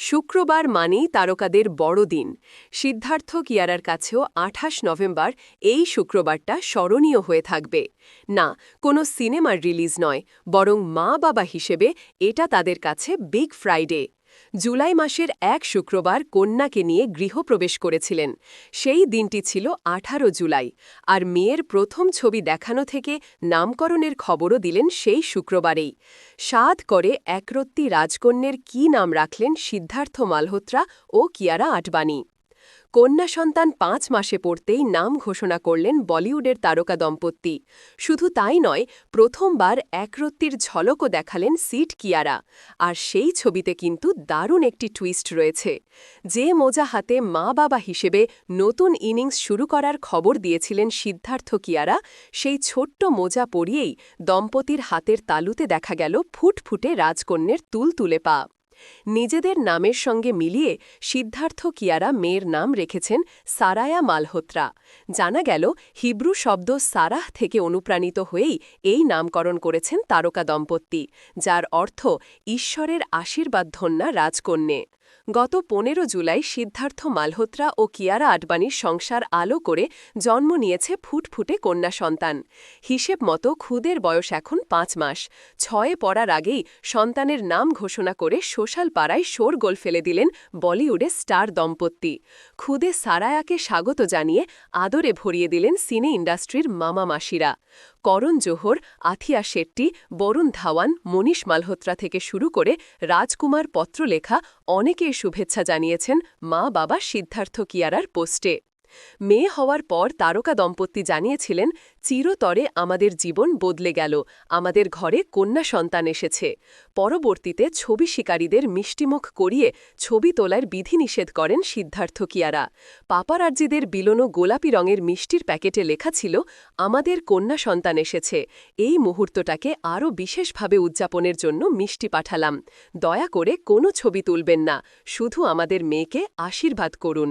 শুক্রবার মানেই তারকাদের বড় দিন। সিদ্ধার্থ কিয়ারার কাছেও আঠাশ নভেম্বর এই শুক্রবারটা স্মরণীয় হয়ে থাকবে। না, কোনো সিনেমার রিলিজ নয়, বরং মা বাবা হিসেবে এটা তাদের কাছে বিগ ফ্রাইডে। জুলাই মাসের এক শুক্রবার কন্যাকে নিয়ে গৃহপ্রবেশ করেছিলেন। সেই দিনটি ছিল আঠারো জুলাই, আর মেয়ের প্রথম ছবি দেখানো থেকে নামকরণের খবরও দিলেন সেই শুক্রবারেই। সাদ করে একরত্তি রাজকন্যের কি নাম রাখলেন সিদ্ধার্থ মালহোত্রা ও কিয়ারা আটবানি কন্যা সন্তান পাঁচ মাসে পড়তেই নাম ঘোষণা করলেন বলিউডের তারকা দম্পতি। শুধু তাই নয়, প্রথমবার একরত্তির ঝলকও দেখালেন সিট কিয়ারা। আর সেই ছবিতে কিন্তু দারুণ একটি টুইস্ট রয়েছে। যে মোজা হাতে মা বাবা হিসেবে নতুন ইনিংস শুরু করার খবর দিয়েছিলেন সিদ্ধার্থ কিয়ারা, সেই ছোট্ট মোজা পরিয়েই দম্পতির হাতের তালুতে দেখা গেল ফুটফুটে রাজকন্যের তুল তুলে পা। নিজেদের নামের সঙ্গে মিলিয়ে সিদ্ধার্থ কিয়ারা মেয়ের নাম রেখেছেন সারায়া মালহোত্রা। জানা গেল, হিব্রু শব্দ সারাহ থেকে অনুপ্রাণিত হয়েই এই নামকরণ করেছেন তারকা দম্পতি, যার অর্থ ঈশ্বরের আশীর্বাদ ধন্যা রাজকন্যে। গত পনেরো জুলাই সিদ্ধার্থ মালহোত্রা ও কিয়ারা আডবাণীর সংসার আলো করে জন্ম নিয়েছে ফুটফুটে কন্যা সন্তান। হিসেব মতো খুদের বয়স এখন পাঁচ মাস। ছয়ে পড়ার আগেই সন্তানের নাম ঘোষণা করে সোশ্যাল পাড়ায় গোল ফেলে দিলেন বলিউডে স্টার দম্পতি। খুদে সারায়াকে স্বাগত জানিয়ে আদরে ভরিয়ে দিলেন সিনে ইন্ডাস্ট্রির মামা মাসিরা। করণ জোহর, আথিয়া শেট্টি, বরুণ ধাওয়ান, মনীষ মালহোত্রা থেকে শুরু করে রাজকুমার পত্রলেখা অনেকেই শুভেচ্ছা জানিয়েছেন মা বাবা সিদ্ধার্থ কিয়ারার পোস্টে। মেয়ে হওয়ার পর তারকা দম্পতি জানিয়েছিলেন, চিরতরে আমাদের জীবন বদলে গেল, আমাদের ঘরে কন্যা সন্তান এসেছে। পরবর্তীতে ছবি শিকারীদের মিষ্টিমুখ করিয়ে ছবি তোলার বিধিনিষেধ করেন সিদ্ধার্থ কিয়ারা। পাপারাজ্জিদের বিলোনো গোলাপি রঙের মিষ্টির প্যাকেটে লেখা ছিল, আমাদের কন্যা সন্তান এসেছে। এই মুহূর্তটাকে আরও বিশেষভাবে উদযাপনের জন্য মিষ্টি পাঠালাম। দয়া করে কোনো ছবি তুলবেন না। শুধু আমাদের মেয়েকে আশীর্বাদ করুন।